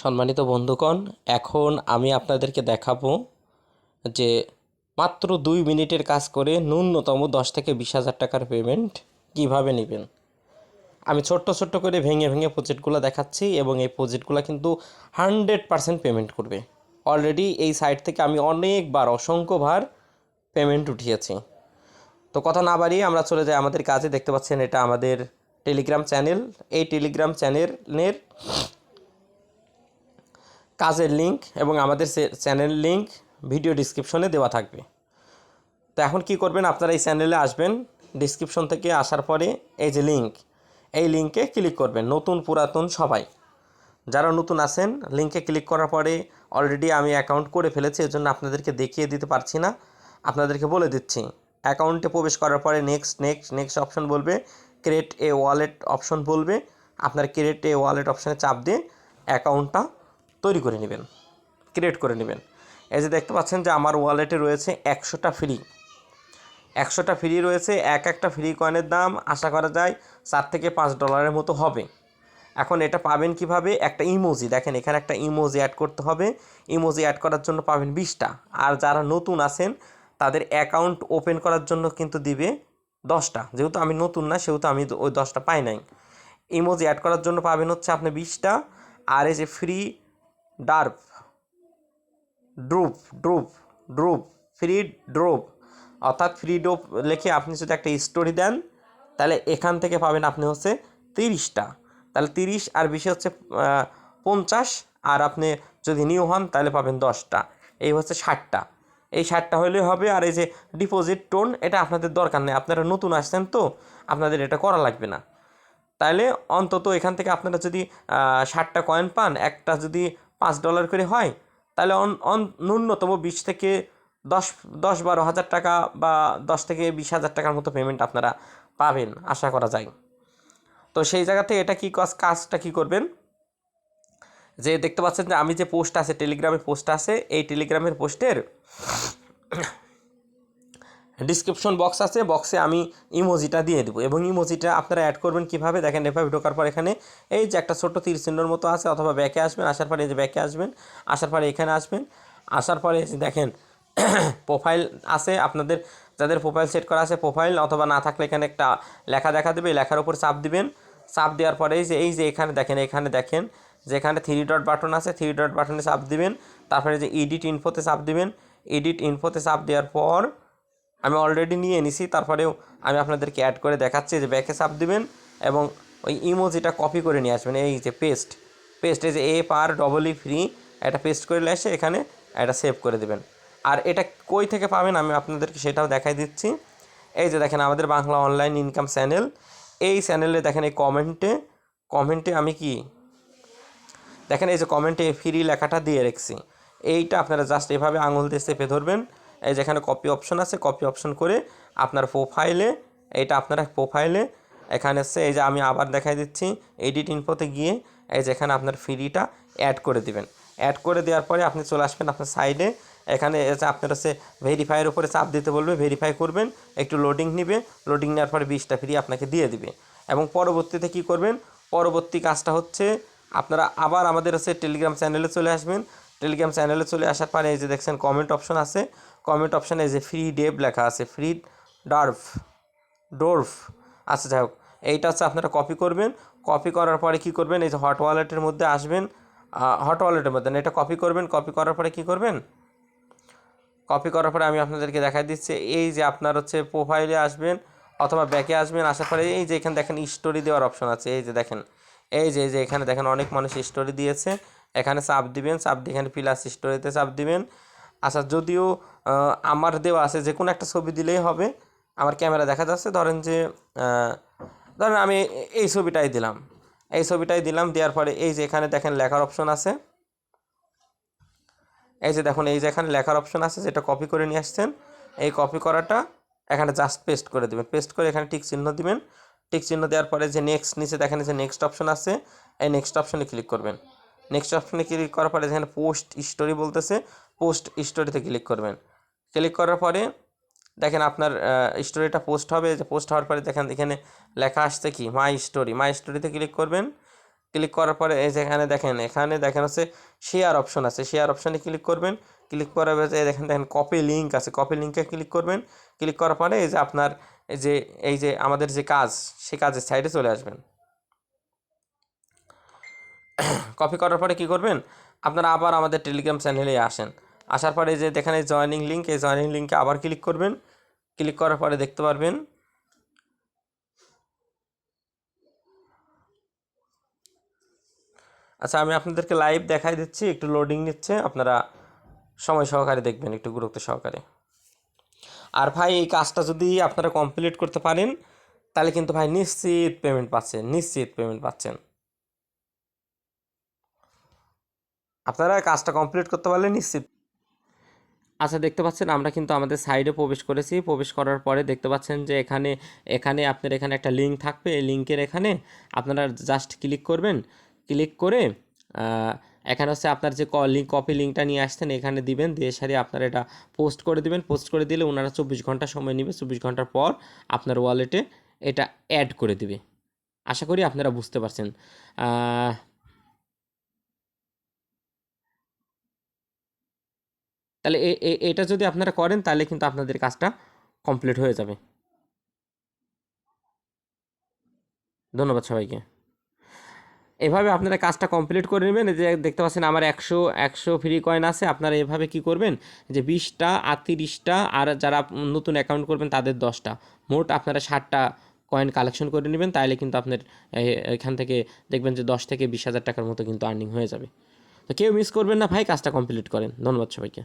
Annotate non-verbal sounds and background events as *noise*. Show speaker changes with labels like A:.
A: সম্মানিত বন্ধুগণ, এখন আমি আপনাদেরকে দেখাবো যে মাত্র দুই মিনিটের কাজ করে ন্যূনতম দশ থেকে বিশ হাজার টাকার পেমেন্ট কীভাবে নেবেন। আমি ছোট্ট ছোট্ট করে ভেঙে ভেঙে প্রজেক্টগুলো দেখাচ্ছি এবং এই প্রজেক্টগুলো কিন্তু হান্ড্রেড পারসেন্ট পেমেন্ট করবে। অলরেডি এই সাইট থেকে আমি অনেকবার, অসংখ্যবার পেমেন্ট উঠিয়েছি। তো কথা না বাড়িয়ে আমরা চলে যাই আমাদের কাজে। দেখতে পাচ্ছেন এটা আমাদের টেলিগ্রাম চ্যানেল এই টেলিগ্রাম চ্যানেলের কাজের লিংক এবং আমাদের চ্যানেল লিংক ভিডিও ডিসক্রিপশনে দেওয়া থাকবে। তো এখন কি করবেন? আপনারা এই চ্যানেলে আসবেন। ডিসক্রিপশন থেকে আসার পরে এই যে লিংক এই লিংকে ক্লিক করবেন। নতুন, পুরাতন সবাই। যারা নতুন আছেন লিংকে ক্লিক করার পরে অলরেডি আমি অ্যাকাউন্ট করে ফেলেছি, এজন্য আপনাদেরকে দেখিয়ে দিতে পারছি না। আপনাদেরকে বলে দিচ্ছি অ্যাকাউন্টে প্রবেশ করার পরে নেক্সট নেক্সট নেক্সট অপশন বলবে ক্রিয়েট এ ওয়ালেট অপশন বলবে। আপনার ক্রিয়েট এ ওয়ালেট অপশানে চাপ দিয়ে অ্যাকাউন্টটা তৈরি করে নেবেন ক্রিয়েট করে নেবেন। এই যে দেখতে পাচ্ছেন যে আমার ওয়ালেটে রয়েছে একশোটা ফ্রি একশোটা ফ্রি রয়েছে, এক একটা ফ্রি কয়েনের দাম আশা করা যায় চার থেকে পাঁচ ডলারের মতো হবে। এখন এটা পাবেন কীভাবে? একটা ইমোজি দেখেন এখানে একটা ইমোজি অ্যাড করতে হবে। ইমোজি অ্যাড করার জন্য পাবেন বিশটা। আর যারা নতুন আছেন, তাদের অ্যাকাউন্ট ওপেন করার জন্য কিন্তু দিবে দশটা। যেহেতু আমি নতুন না, সেহেতু আমি ওই দশটা পাই নাই। ইমোজি অ্যাড করার জন্য পাবেন হচ্ছে আপনি বিশটা। আর এই যে ফ্রি ডার্প ড্রুপ ড্রুপ ড্রুপ ফ্রি ড্রোপ অর্থাৎ ফ্রি ডোপ লিখে আপনি যদি একটা স্টোরি দেন, তাহলে এখান থেকে পাবেন আপনি হচ্ছে তিরিশটা। তাহলে তিরিশ আর বেশি হচ্ছে পঞ্চাশ। আর আপনি যদি নিউ হন, তাহলে পাবেন দশটা। এই হচ্ছে ষাটটা। এই ষাটটা হলেই হবে। আর এই যে ডিপোজিট টোন, এটা আপনাদের দরকার নেই। আপনারা নতুন আসছেন তো, আপনাদের এটা করা লাগবে না। তাহলে অন্তত এখান থেকে আপনারা যদি ষাটটা কয়েন পান, একটা যদি পাঁচ ডলার করে হয়, তাহলে অন ন্যূনতম বিশ থেকে দশ দশ বারো হাজার টাকা বা দশ থেকে বিশ হাজার টাকার মতো পেমেন্ট আপনারা পাবেন, আশা করা যায়। তো সেই জায়গাতে এটা কী কাজ, কাজটা কী করবেন? যে দেখতে পাচ্ছেন যে আমি যে পোস্ট আছে টেলিগ্রামের পোস্ট আছে, এই টেলিগ্রামের পোস্টের ডিসক্রিপশন বক্স আছে বক্সে আমি ইমোজিটা দিয়ে দেবো এবং ইমোজিটা আপনারা অ্যাড করবেন কীভাবে? দেখেন এভাবে ঢোকার পর এখানে এই যে একটা ছোট্ট তীর চিহ্নর মতো আছে, অথবা ব্যাকে আসবেন, আসার পরে এই যে ব্যাকে আসবেন, আসার পরে এখানে আসবেন, আসার পরে দেখেন *coughs* প্রোফাইল আছে আপনাদের, যাদের প্রোফাইল সেট করা আছে প্রোফাইল অথবা না থাকলে এখানে একটা লেখা দেখা দেবে লেখার উপর চাপ দিবেন, চাপ দেওয়ার পরে এই যে এই যে এখানে দেখেন এখানে দেখেন, যেখানে থ্রি ডট বাটন আছে থ্রি ডট বাটনে চাপ দিবেন, তারপরে যে এডিট ইনফোতে চাপ দিবেন এডিট ইনফোতে চাপ দেওয়ার পর আমি অলরেডি নিয়ে নিছি তারপরেও আমি আপনাদেরকে অ্যাড করে দেখাচ্ছি যে ব্যাকে চাপ দিবেন এবং ওই ইমোজিটা কপি করে নিয়ে আসবেন, এই যে পেস্ট পেস্ট এই যে এ পার ডবল ই ফ্রি এটা পেস্ট করে এসে এখানে এটা সেভ করে দেবেন। আর এটা কই থেকে পাবেন আমি আপনাদেরকে সেটাও দেখাই দিচ্ছি। এই যে দেখেন আমাদের বাংলা অনলাইন ইনকাম চ্যানেল এই চ্যানেলে দেখেন এই কমেন্টে কমেন্টে আমি কি? দেখেন এই যে কমেন্টে ফ্রি লেখাটা দিয়ে রেখেছি। এইটা আপনারা জাস্ট এভাবে আঙুল দিয়ে চেপে ধরবেন এই যেখানে কপি অপশন আছে কপি অপশন করে আপনার প্রোফাইলে এইটা আপনারা প্রোফাইলে এখানে হচ্ছে এই যে আমি আবার দেখাই দিচ্ছি এডিট ইনফোতে গিয়ে এই যে এখানে আপনার ফ্রিটা অ্যাড করে দিবেন। অ্যাড করে দেওয়ার পরে আপনি চলে আসবেন আপনার সাইডে এখানে এসে আপনার হচ্ছে ভেরিফাইয়ের উপরে চাপ দিতে বলবে ভেরিফাই করবেন, একটু লোডিং নিবে লোডিং নেওয়ার পরে বিশটা ফ্রি আপনাকে দিয়ে দিবে। এবং পরবর্তীতে কি করবেন, পরবর্তী কাজটা হচ্ছে আপনারা আবার আমাদের হচ্ছে টেলিগ্রাম চ্যানেলে চলে আসবেন। টেলিগ্রাম চ্যানেলে চলে আসার পরে এই যে দেখছেন কমেন্ট অপশন আছে কমেন্ট অপশানে যে ফ্রি ডেভ লেখা আছে ফ্রি ডার্ফ ডোরফ আচ্ছা যাই হোক, এইটা হচ্ছে আপনারা কপি করবেন। কপি করার পরে কি করবেন? এই যে হট ওয়ালেটের মধ্যে আসবেন। হট ওয়ালেটের মধ্যে এটা কপি করবেন কপি করার পরে কি করবেন? কপি করার পরে আমি আপনাদেরকে দেখাই দিচ্ছি, এই যে আপনার হচ্ছে প্রোফাইলে আসবেন অথবা ব্যাকে আসবেন, আসার পরে এই যে এখানে দেখেন স্টোরি দেওয়ার অপশন আছে, এই যে দেখেন। এই যে এই যে এখানে দেখেন অনেক মানুষ স্টোরি দিয়েছে, এখানে চাপ দিবেন, চাপ দিয়ে এখানে প্লাস স্টোরিতে চাপ দিবেন। আচ্ছা যদিও আমার দেওয়া আছে, যে কোনো একটা ছবি দিলেই হবে। আমার ক্যামেরা দেখা যাচ্ছে, ধরেন যে ধরেন আমি এই ছবিটাই দিলাম। এই ছবিটাই দিলাম, দেওয়ার পরে এই যে এখানে দেখেন লেখার অপশন আছে। এই যে দেখুন, এই যে এখানে লেখার অপশন আছে, যেটা কপি করে নিয়ে আসছেন। এই কপি করাটা এখানে জাস্ট পেস্ট করে দেবেন। পেস্ট করে এখানে টিক চিহ্ন দিবেন। টিক চিহ্ন দেওয়ার পরে যে নেক্সট নিচে দেখেন যে নেক্সট অপশন আছে, এই নেক্সট অপশনে ক্লিক করবেন। নেক্সট অপশনে ক্লিক করার পরে যেখানে পোস্ট স্টোরি বলতেছে। পোস্ট স্টোরিতে ক্লিক করবেন। ক্লিক করার পরে দেখেন আপনার স্টোরিটা পোস্ট হবে। যে পোস্ট হওয়ার পরে দেখেন এখানে লেখা আসছে কি? মাই স্টোরি মাই স্টোরিতে ক্লিক করবেন। ক্লিক করার পরে এই যে এখানে দেখেন এখানে দেখেন হচ্ছে শেয়ার অপশন আছে। শেয়ার অপশনে ক্লিক করবেন। ক্লিক করার পরে দেখেন দেখেন কপি লিঙ্ক আছে। কপি লিঙ্কে ক্লিক করবেন। ক্লিক করার পরে এই যে আপনার যে, এই যে আমাদের যে কাজ সেই কাজের সাইডে চলে আসবেন। *coughs* কপি করার পরে কি করবেন? আপনারা আবার আমাদের টেলিগ্রাম চ্যানেলে আসেন। আসার পরে যে দেখেন এই জয়েনিং লিঙ্ক এই জয়েনিং লিঙ্কে আবার ক্লিক করবেন। ক্লিক করার পরে দেখতে পারবেন। আচ্ছা আমি আপনাদেরকে লাইভ দেখাই দিচ্ছি, একটু লোডিং নিচ্ছে, আপনারা সময় সহকারে দেখবেন, একটু গুরুত্ব সহকারে। আর ভাই, এই কাজটা যদি আপনারা কমপ্লিট করতে পারেন, তাহলে কিন্তু ভাই নিশ্চিত পেমেন্ট পাচ্ছেন, নিশ্চিত পেমেন্ট পাচ্ছেন। আপনারা কাজটা কমপ্লিট করতে পারলে নিশ্চিত আচ্ছা দেখতে পাচ্ছেন আমরা কিন্তু আমাদের সাইডে প্রবেশ করেছি। প্রবেশ করার পরে দেখতে পাচ্ছেন যে এখানে এখানে আপনার এখানে একটা লিঙ্ক থাকবে। এই লিঙ্কের এখানে আপনারা জাস্ট ক্লিক করবেন। ক্লিক করে এখানে হচ্ছে আপনার যে লিঙ্ক কপি লিঙ্কটা নিয়ে আসছেন, এখানে দিবেন। দিয়ে সারি আপনার এটা পোস্ট করে দিবেন। পোস্ট করে দিলে ওনারা চব্বিশ ঘণ্টা সময় নেবে। চব্বিশ ঘণ্টার পর আপনার ওয়ালেটে এটা অ্যাড করে দিবে। আশা করি আপনারা বুঝতে পারছেন। তাহলে এটা যদি আপনারা করেন, তাহলে কিন্তু আপনাদের কাজটা কমপ্লিট হয়ে যাবে। ধন্যবাদ সবাইকে। এভাবে আপনারা কাজটা কমপ্লিট করে নেবেন। যে দেখতে পাচ্ছেন আমার একশো একশো ফ্রি কয়েন আছে। আপনারা এভাবে কি করবেন? যে বিশটা আর তিরিশটা আর যারা নতুন অ্যাকাউন্ট করবেন, তাদের দশটা। মোট আপনারা ষাটটা কয়েন কালেকশন করে নেবেন। তাহলে কিন্তু আপনার এখান থেকে দেখবেন যে দশ থেকে বিশ হাজার টাকার মতো কিন্তু আর্নিং হয়ে যাবে। তো কেউ মিস করবেন না ভাই, কাজটা কমপ্লিট করেন। ধন্যবাদ সবাইকে।